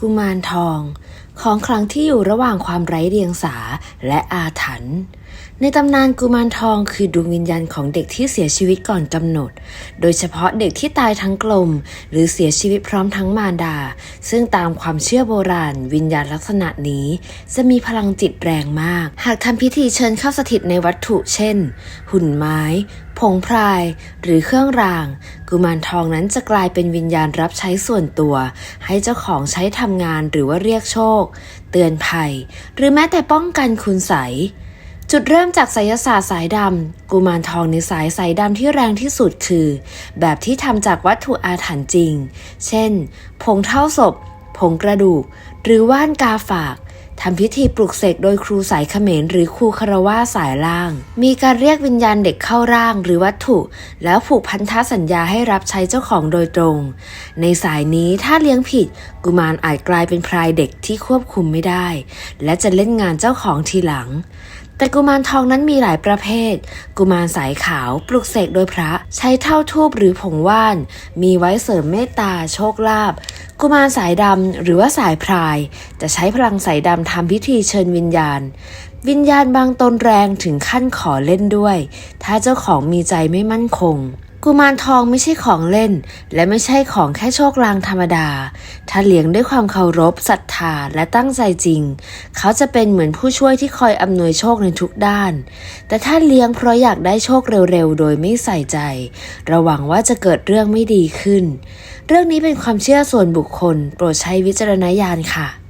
กุมารทอง ของคลังที่อยู่ระหว่างความไร้เดียงสาและอาถรรพ์ ในตำนานกุมารทองคือดวงวิญญาณของเด็กที่เสียชีวิตก่อนกำหนด โดยเฉพาะเด็กที่ตายทั้งกลม หรือเสียชีวิตพร้อมทั้งมารดา ซึ่งตามความเชื่อโบราณ วิญญาณลักษณะนี้ จะมีพลังจิตแรงมาก หากทำพิธีเชิญเข้าสถิตในวัตถุ เช่น หุ่นไม้ ผงพราย หรือเครื่องราง กุมารทองนั้นจะกลายเป็นวิญญาณรับใช้ส่วนตัว ให้เจ้าของใช้ทำงานหรือว่าเรียกโชค เตือนภัย หรือแม้แต่ป้องกันคุณใส จุดเริ่มจากไสยศาสตร์สายดำ กุมารทองในสายสายดำที่แรงที่สุดคือ แบบที่ทำจากวัตถุอาถรรพ์จริง เช่น ผงเท่าศพ ผงกระดูก หรือว่านกาฝากทำพิธีปลุกเสกโดยครูสายเขมรหรือครูคารวาสายล่าง มีการเรียกวิญญาณเด็กเข้าร่างหรือวัตถุ แล้วผูกพันธสัญญาให้รับใช้เจ้าของโดยตรง ในสายนี้ถ้าเลี้ยงผิด กุมารอาจกลายเป็นพรายเด็กที่ควบคุมไม่ได้ และจะเล่นงานเจ้าของทีหลัง แต่กุมารทองนั้นมีหลายประเภท กุมารสายขาวปลุกเสกโดยพระใช้เท่าทูบหรือผงว่าน มีไว้เสริมเมตตาโชคลาภกุมารสายดำหรือว่าสายพราย จะใช้พลังสายดำทำพิธีเชิญวิญญาณ วิญญาณบางตนแรงถึงขั้นขอเล่นด้วย ถ้าเจ้าของมีใจไม่มั่นคง กุมารทองไม่ใช่ของเล่น และไม่ใช่ของแค่โชคลางธรรมดา ถ้าเลี้ยงด้วยความเคารพศรัทธาและตั้งใจจริง เขาจะเป็นเหมือนผู้ช่วยที่คอยอำนวยโชคในทุกด้าน แต่ถ้าเลี้ยงเพราะอยากได้โชคเร็วๆ โดยไม่ใส่ใจ ระวังว่าจะเกิดเรื่องไม่ดีขึ้น เรื่องนี้เป็นความเชื่อส่วนบุคคล โปรดใช้วิจารณญาณค่ะ